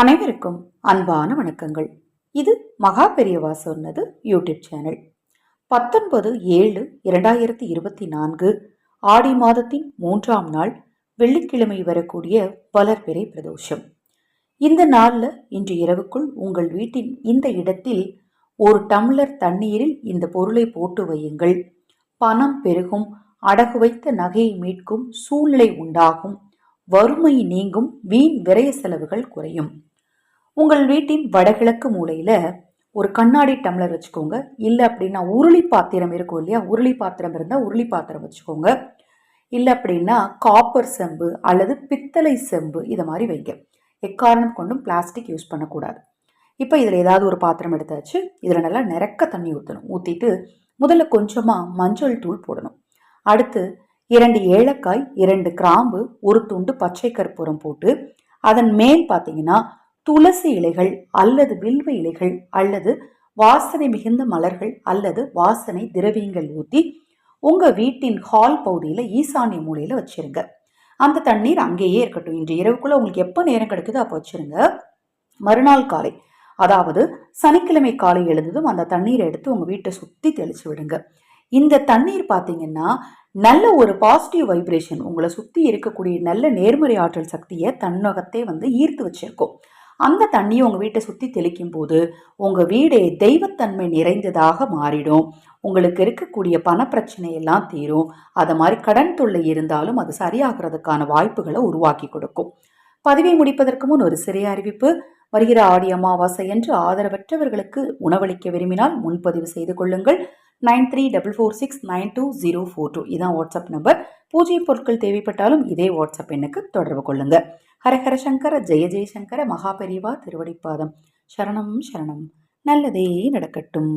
அனைவருக்கும் அன்பான வணக்கங்கள். இது மகா பெரியவா சொன்னது யூடியூப் சேனல். பத்தொன்பது ஏழு இரண்டாயிரத்தி இருபத்தி நான்கு ஆடி மாதத்தின் மூன்றாம் நாள் வெள்ளிக்கிழமை வரக்கூடிய வளர்பிறை பிரதோஷம். இந்த நாளில் இன்று இரவுக்குள் உங்கள் வீட்டின் இந்த இடத்தில் ஒரு டம்ளர் தண்ணீரில் இந்த பொருளை போட்டு வையுங்கள். பணம் பெருகும் அடகு வைத்த நகையை மீட்கும் சூழ்நிலை உண்டாகும். வறுமை நீங்கும் வீண் விரய செலவுகள் குறையும். உங்கள் வீட்டின் வடகிழக்கு மூலையில் ஒரு கண்ணாடி டம்ளர் வச்சுக்கோங்க. இல்லை அப்படின்னா உருளி பாத்திரம் இருக்கும் இல்லையா? உருளி பாத்திரம் இருந்தால் உருளி பாத்திரம் வச்சுக்கோங்க. இல்லை அப்படின்னா காப்பர் செம்பு அல்லது பித்தளை செம்பு இதை மாதிரி வைங்க. எக்காரணம் கொண்டும் பிளாஸ்டிக் யூஸ் பண்ணக்கூடாது. இப்போ இதில் ஏதாவது ஒரு பாத்திரம் எடுத்தாச்சு. இதில் நல்லா நிறக்க தண்ணி ஊற்றணும் ஊற்றிட்டு முதல்ல கொஞ்சமாக மஞ்சள் தூள் போடணும். அடுத்து இரண்டு ஏலக்காய் இரண்டு கிராம்பு ஒரு துண்டு பச்சை கற்பூரம் போட்டு அதன் மேல் பார்த்தீங்கன்னா துளசி இலைகள் அல்லது வில்வ இலைகள் அல்லது வாசனை மிகுந்த மலர்கள் அல்லது வாசனை திரவியங்கள் ஊற்றி உங்கள் வீட்டின் ஹால் பகுதியில் ஈசானிய மூலையில் வச்சிருங்க. அந்த தண்ணீர் அங்கேயே இருக்கட்டும். இன்று இரவுக்குள்ளே உங்களுக்கு எப்போ நேரம் கிடைக்குதோ அப்போ வச்சிருங்க. மறுநாள் காலை அதாவது சனிக்கிழமை காலை எழுந்ததும் அந்த தண்ணீரை எடுத்து உங்கள் வீட்டை சுற்றி தெளிச்சு விடுங்க. இந்த தண்ணீர் பார்த்தீங்கன்னா நல்ல ஒரு பாசிட்டிவ் வைப்ரேஷன் உங்களை சுற்றி இருக்கக்கூடிய நல்ல நேர்மறை ஆற்றல் சக்தியை தன்னகத்தை வந்து ஈர்த்து வச்சிருக்கும். அந்த தண்ணியை உங்கள் வீட்டை சுற்றி தெளிக்கும் போது உங்கள் வீடே தெய்வத்தன்மை நிறைந்ததாக மாறிடும். உங்களுக்கு இருக்கக்கூடிய பணப்பிரச்சனையெல்லாம் தீரும். அதை மாதிரி கடன் தொல்லை இருந்தாலும் அது சரியாகிறதுக்கான வாய்ப்புகளை உருவாக்கி கொடுக்கும். பதிவை முடிப்பதற்கு முன் ஒரு சிறிய அறிவிப்பு. வருகிற ஆடி அமாவாசை என்று ஆதரவற்றவர்களுக்கு உணவளிக்க விரும்பினால் முன்பதிவு செய்து கொள்ளுங்கள். Nine three double four six nine two zero four two. இதான் வாட்ஸ்அப் நம்பர். பூஜை பொருட்கள் தேவைப்பட்டாலும் இதே வாட்ஸ்அப் எண்ணுக்கு தொடர்பு கொள்ளுங்கள் ஹரஹர சங்கர ஜெய ஜெயசங்கர மகாபெரிவா திருவடிப்பாதம். சரணம் சரணம். நல்லதே நடக்கட்டும்.